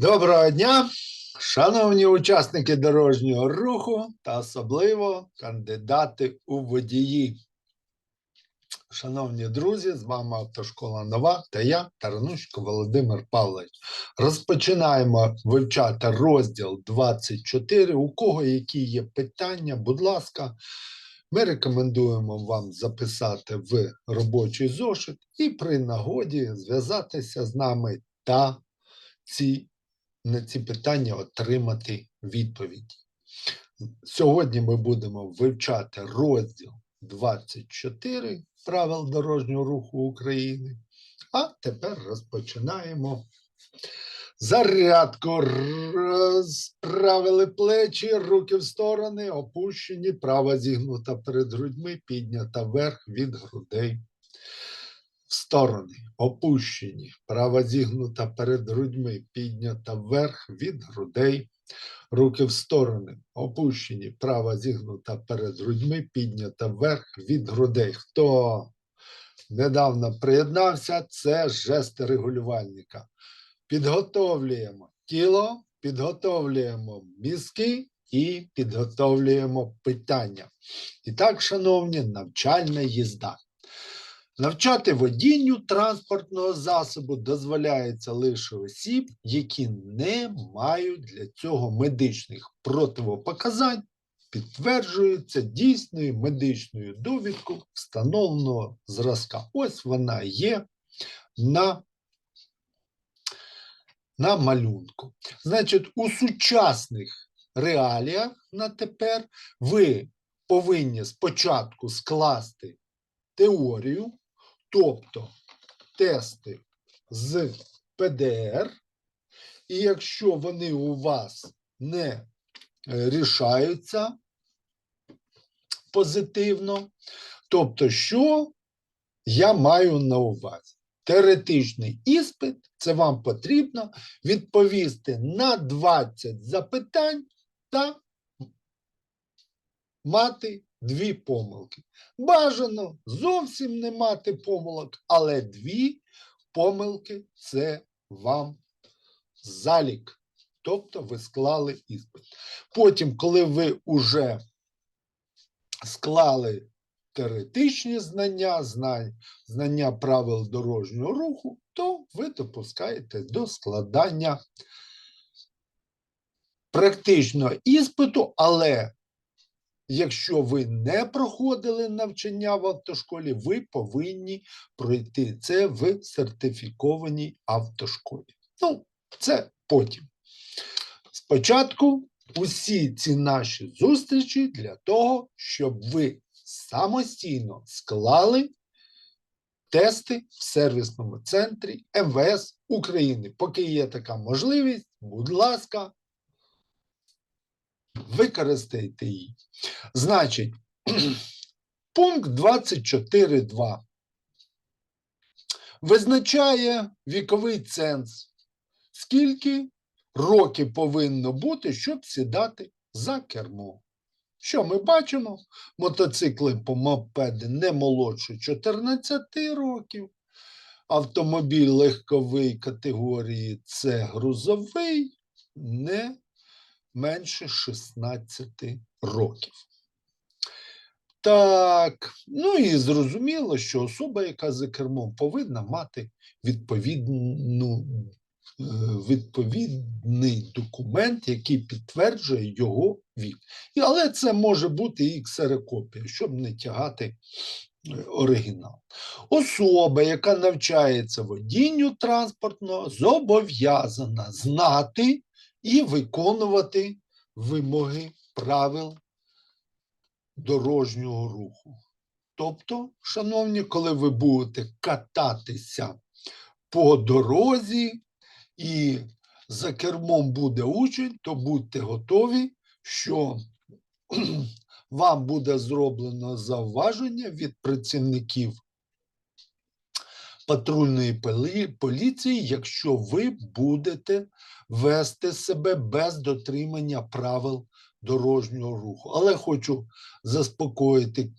Доброго дня, шановні учасники дорожнього руху та особливо кандидати у водії. Шановні друзі, з вами автошкола Нова та я, Таранучко Володимир Павлович. Розпочинаємо вивчати розділ 24. У кого які є питання, будь ласка, ми рекомендуємо вам записати в робочий зошит і при нагоді зв'язатися з нами та ці на ці питання отримати відповіді. Сьогодні ми будемо вивчати розділ 24 правил дорожнього руху України. А тепер розпочинаємо. Зарядку розправили плечі, руки в сторони, опущені, права зігнута перед грудьми, піднята вверх від грудей в сторони, опущені, права зігнута перед грудьми, піднята вверх від грудей, руки в сторони, опущені, права зігнута перед грудьми, піднята вверх від грудей. Хто недавно приєднався, це жести регулювальника. Підготовлюємо тіло, підготовлюємо мізки і підготовлюємо питання. І так, шановні, навчальна їзда. Навчати водінню транспортного засобу дозволяється лише осіб, які не мають для цього медичних противопоказань, підтверджується дійсною медичною довідкою встановленого зразка. Ось вона є на, на малюнку. Значить, у сучасних реаліях на тепер ви повинні спочатку скласти теорію, тобто тести з ПДР, і якщо вони у вас не е, рішаються позитивно, тобто, що я маю на увазі? Теоретичний іспит це вам потрібно відповісти на 20 запитань та мати дві помилки. Бажано зовсім не мати помилок, але дві помилки це вам залік. Тобто ви склали іспит. Потім, коли ви вже склали теоретичні знання, знання, правил дорожнього руху, то ви допускаєте до складання практичного іспиту, але Якщо ви не проходили навчання в автошколі, ви повинні пройти це в сертифікованій автошколі. Ну, це потім. Спочатку усі ці наші зустрічі для того, щоб ви самостійно склали тести в сервісному центрі МВС України. Поки є така можливість, будь ласка, використайте її. Значить, пункт 24.2 визначає віковий ценз, скільки років повинно бути, щоб сідати за кермо. Що ми бачимо? Мотоцикли по мопеди не молодше 14 років, автомобіль легковий категорії С грузовий не менше 16 років. Так, ну і зрозуміло, що особа, яка за кермом, повинна мати відповідну, е, відповідний документ, який підтверджує його вік. Але це може бути і ксерокопія, щоб не тягати е, оригінал. Особа, яка навчається водінню транспортного, зобов'язана знати і виконувати вимоги правил дорожнього руху. Тобто, шановні, коли ви будете кататися по дорозі і за кермом буде учень, то будьте готові, що вам буде зроблено зауваження від працівників патрульної поліції, якщо ви будете вести себе без дотримання правил дорожнього руху. Але хочу заспокоїти е,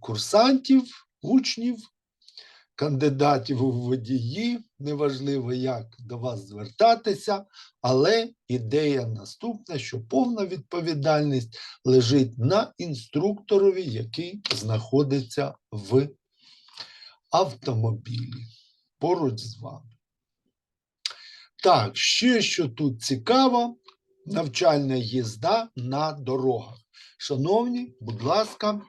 курсантів, учнів, кандидатів у водії, неважливо, як до вас звертатися, але ідея наступна, що повна відповідальність лежить на інструкторові, який знаходиться в автомобілі поруч з вами. Так, ще що тут цікаво, навчальна їзда на дорогах. Шановні, будь ласка,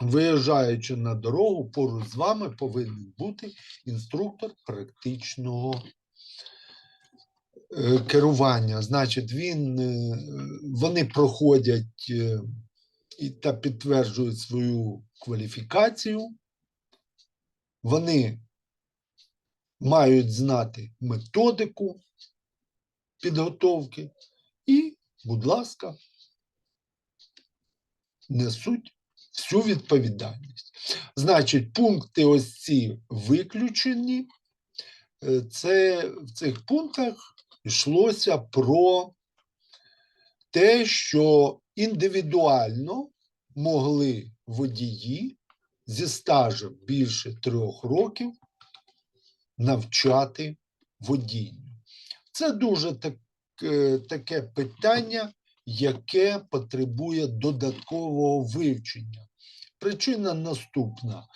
виїжджаючи на дорогу, поруч з вами повинен бути інструктор практичного е, керування. Значить, він, е, вони проходять е, та підтверджують свою кваліфікацію. Вони мають знати методику підготовки і, будь ласка, несуть всю відповідальність. Значить, пункти ось ці виключені. Е, Це в цих пунктах йшлося про те, що індивідуально могли водії зі стажем більше трьох років навчати водінню. Це дуже так, е, таке питання, яке потребує додаткового вивчення. Причина наступна.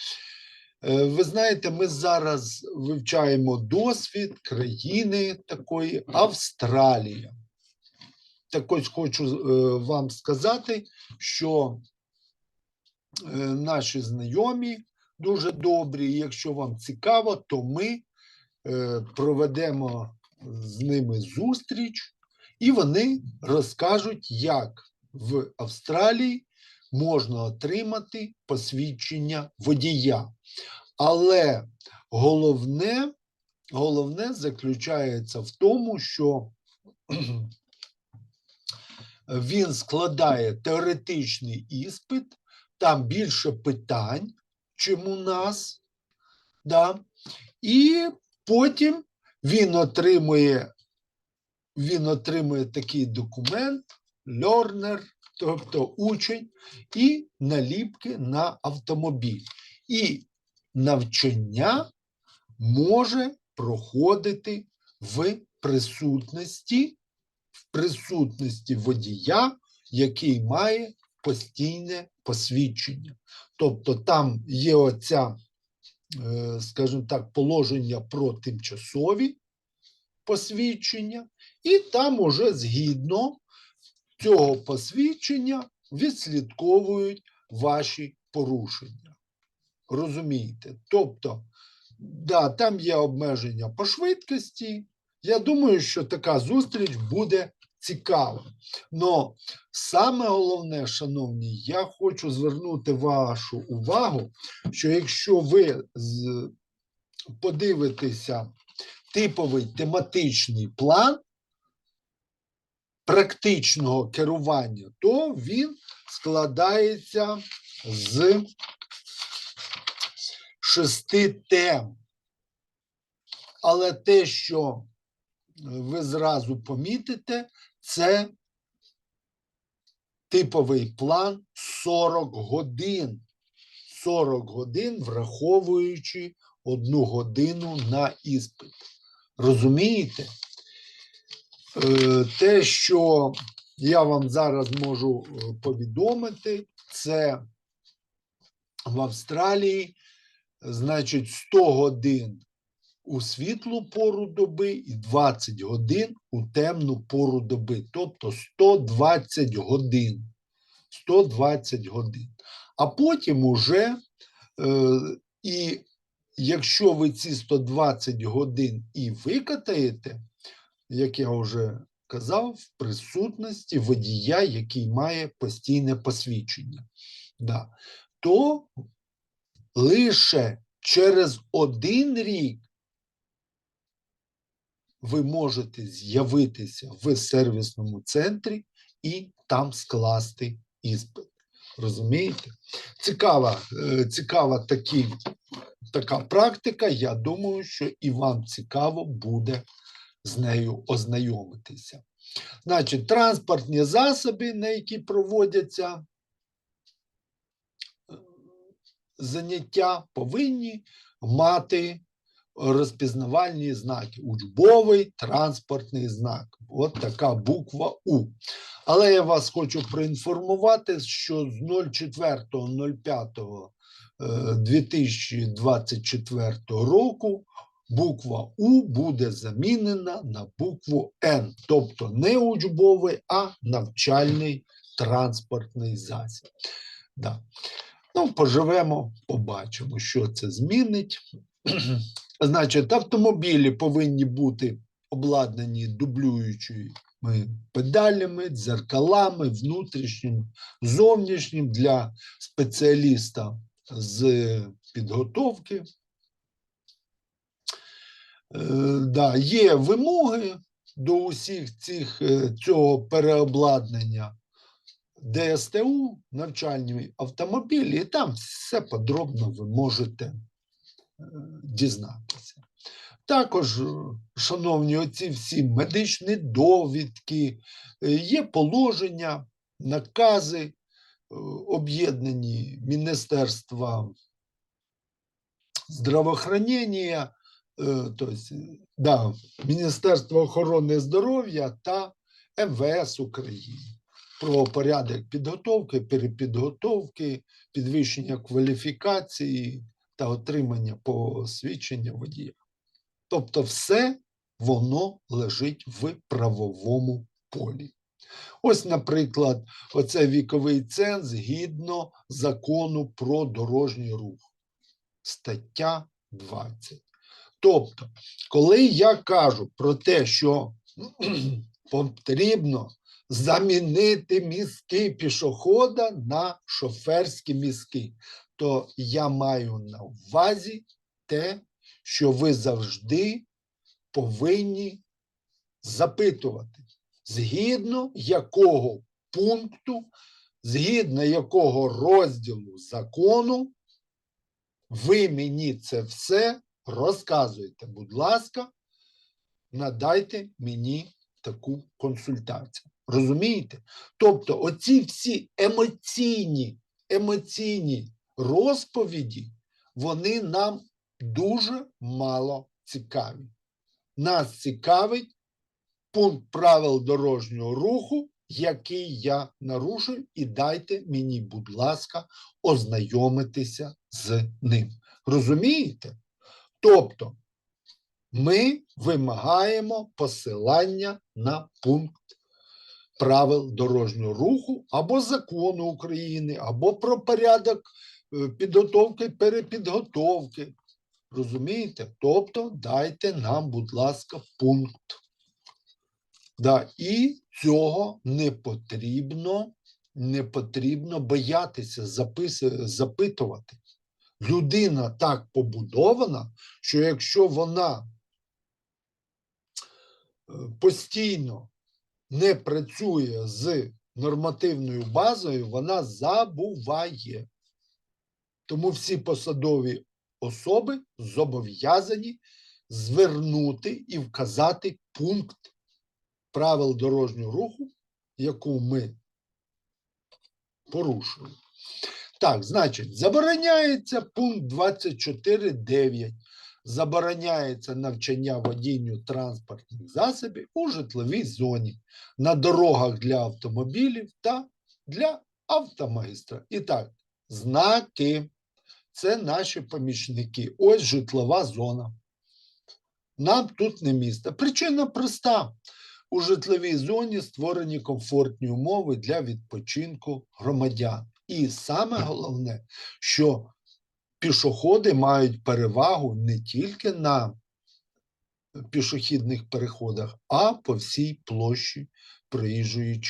Е, Ви знаєте, ми зараз вивчаємо досвід країни такої Австралія. Так ось хочу е, вам сказати, що наші знайомі дуже добрі. Якщо вам цікаво, то ми е, проведемо з ними зустріч, і вони розкажуть, як в Австралії можна отримати посвідчення водія. Але головне, головне заключається в тому, що він складає теоретичний іспит, там більше питань, чим у нас. Да? І потім він отримує, він отримує такий документ, learner, тобто учень, і наліпки на автомобіль. І навчання може проходити в присутності, в присутності водія, який має постійне посвідчення. Тобто там є оця, е, скажімо так, положення про тимчасові посвідчення, і там уже згідно цього посвідчення відслідковують ваші порушення. Розумієте? Тобто, да, там є обмеження по швидкості. Я думаю, що така зустріч буде цікава. Но саме головне, шановні, я хочу звернути вашу увагу, що якщо ви подивитеся типовий тематичний план практичного керування, то він складається з шести тем. Але те, що ви зразу помітите, це типовий план 40 годин. 40 годин, враховуючи одну годину на іспит. Розумієте? Е, Те, що я вам зараз можу е, повідомити, це в Австралії, значить, 100 годин у світлу пору доби і 20 годин у темну пору доби, тобто 120 годин. 120 годин. А потім уже, е, і якщо ви ці 120 годин і викатаєте, як я вже казав, в присутності водія, який має постійне посвідчення, да, то лише через один рік ви можете з'явитися в сервісному центрі і там скласти іспит. Розумієте? Цікава, е, цікава такі, така практика. Я думаю, що і вам цікаво буде з нею ознайомитися. Значить, транспортні засоби, на які проводяться е, заняття, повинні мати розпізнавальні знаки. Учбовий транспортний знак. От така буква У. Але я вас хочу проінформувати, що з 04.05 е, 2024 року буква У буде замінена на букву Н, тобто не учбовий, а навчальний транспортний засіб. Да. Ну, поживемо, побачимо, що це змінить. Значить, автомобілі повинні бути обладнані дублюючими педалями, дзеркалами, внутрішнім, зовнішнім для спеціаліста з підготовки. Е, да, є вимоги до усіх цих е, цього переобладнання ДСТУ, навчальні автомобілі, і там все подробно ви можете дізнатися. Також, е, шановні оці всі медичні довідки, е, є положення, накази, е, об'єднані Міністерства здравоохранення, тобто, да, Міністерства охорони здоров'я та МВС України про порядок підготовки, перепідготовки, підвищення кваліфікації та отримання посвідчення водія. Тобто, все воно лежить в правовому полі. Ось, наприклад, оце віковий ценз згідно закону про дорожній рух. Стаття 20. Тобто, коли я кажу про те, що потрібно замінити мізки пішохода на шоферські мізки, то я маю на увазі те, що ви завжди повинні запитувати, згідно якого пункту, згідно якого розділу закону, ви мені це все розказуєте. Будь ласка, надайте мені таку консультацію. Розумієте? Тобто, оці всі емоційні, емоційні розповіді, вони нам дуже мало цікаві. Нас цікавить пункт правил дорожнього руху, який я нарушив, і дайте мені, будь ласка, ознайомитися з ним. Розумієте? Тобто ми вимагаємо посилання на пункт правил дорожнього руху або закону України, або про порядок е, підготовки, перепідготовки. Розумієте? Тобто дайте нам, будь ласка, пункт. Да, і цього не потрібно, не потрібно боятися запис, запитувати. Людина так побудована, що якщо вона е, постійно не працює з нормативною базою, вона забуває. Тому всі посадові особи зобов'язані звернути і вказати пункт правил дорожнього руху, яку ми порушуємо. Так, значить, забороняється пункт 24.9. Забороняється навчання водінню транспортних засобів у житловій зоні на дорогах для автомобілів та для автомагістра. І так, знаки це наші помічники. Ось житлова зона. Нам тут не місце. Причина проста. У житловій зоні створені комфортні умови для відпочинку громадян. І саме головне, що пішоходи мають перевагу не тільки на пішохідних переходах, а по всій площі проїжджої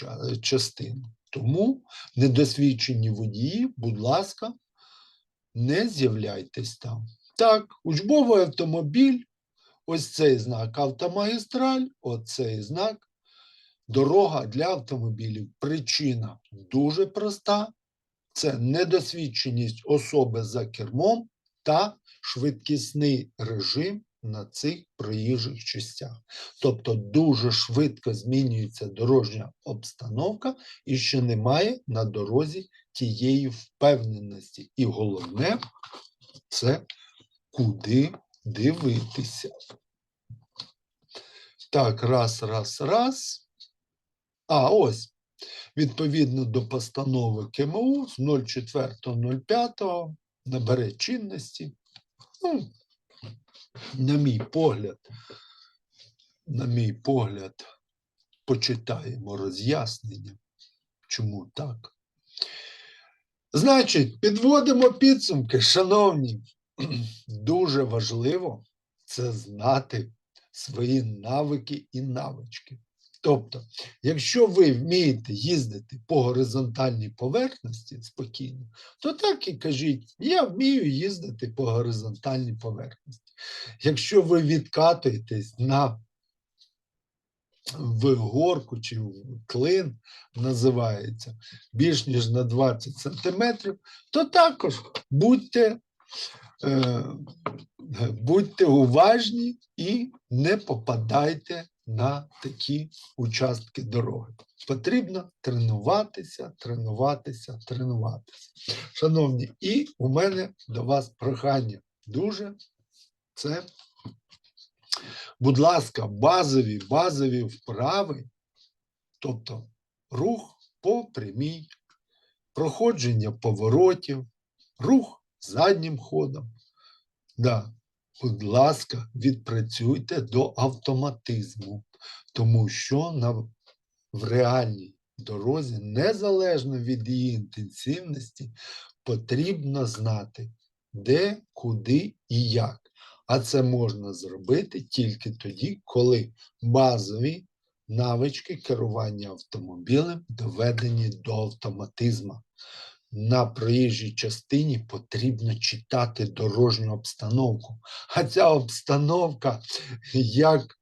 частини. Тому недосвідчені водії, будь ласка, не з'являйтесь там. Так, учбовий автомобіль, ось цей знак автомагістраль, оцей знак дорога для автомобілів. Причина дуже проста: це недосвідченість особи за кермом та швидкісний режим на цих проїжджих частях. Тобто дуже швидко змінюється дорожня обстановка і ще немає на дорозі тієї впевненості. І головне це куди дивитися. Так, раз, раз, раз. А, ось. Відповідно до постанови КМУ з 04.05 набере чинності. Ну, на мій погляд, на мій погляд, почитаємо роз'яснення, чому так. Значить, підводимо підсумки, шановні. Дуже важливо це знати свої навики і навички. Тобто, якщо ви вмієте їздити по горизонтальній поверхності спокійно, то так і кажіть: я вмію їздити по горизонтальній поверхності. Якщо ви відкатуєтесь на в горку чи в клин називається більш ніж на 20 сантиметрів, то також будьте, е, будьте уважні і не попадайте на такі участки дороги. Потрібно тренуватися, тренуватися, тренуватися. Шановні, і у мене до вас прохання дуже це будь ласка, базові, базові вправи, тобто рух по прямій, проходження поворотів, рух заднім ходом. Да, будь ласка, відпрацюйте до автоматизму, тому що на, в реальній дорозі, незалежно від її інтенсивності, потрібно знати, де, куди і як. А це можна зробити тільки тоді, коли базові навички керування автомобілем доведені до автоматизму. На проїжджій частині потрібно читати дорожню обстановку. А ця обстановка, як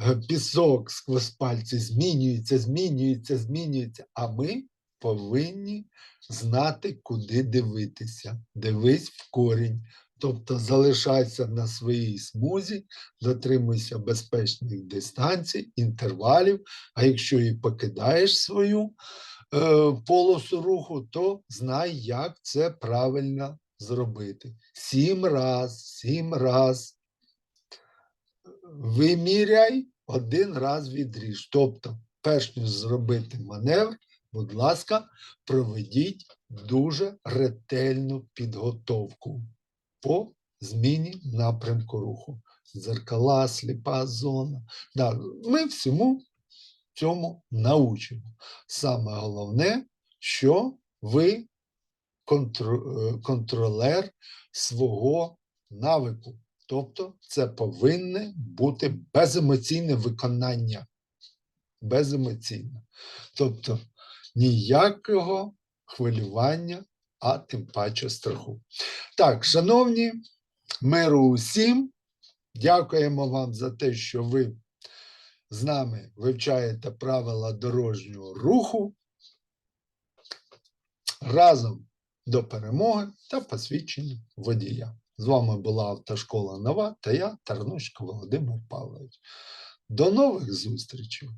е, пісок сквозь пальці, змінюється, змінюється, змінюється. А ми повинні знати, куди дивитися. Дивись в корінь. Тобто залишайся на своїй смузі, дотримуйся безпечних дистанцій, інтервалів. А якщо і покидаєш свою полосу руху, то знай, як це правильно зробити. Сім раз, сім раз. Виміряй, один раз відріж. Тобто, перш ніж зробити маневр, будь ласка, проведіть дуже ретельну підготовку по зміні напрямку руху. Дзеркала, сліпа зона. Да, ми всьому цьому научимо. Саме головне, що ви е, контролер свого навику. Тобто це повинне бути беземоційне виконання. Беземоційне. Тобто ніякого хвилювання, а тим паче страху. Так, шановні, миру усім. Дякуємо вам за те, що ви з нами вивчаєте правила дорожнього руху. Разом до перемоги та посвідчення водія. З вами була Автошкола Нова та я, Тарнушко Володимир Павлович. До нових зустрічей!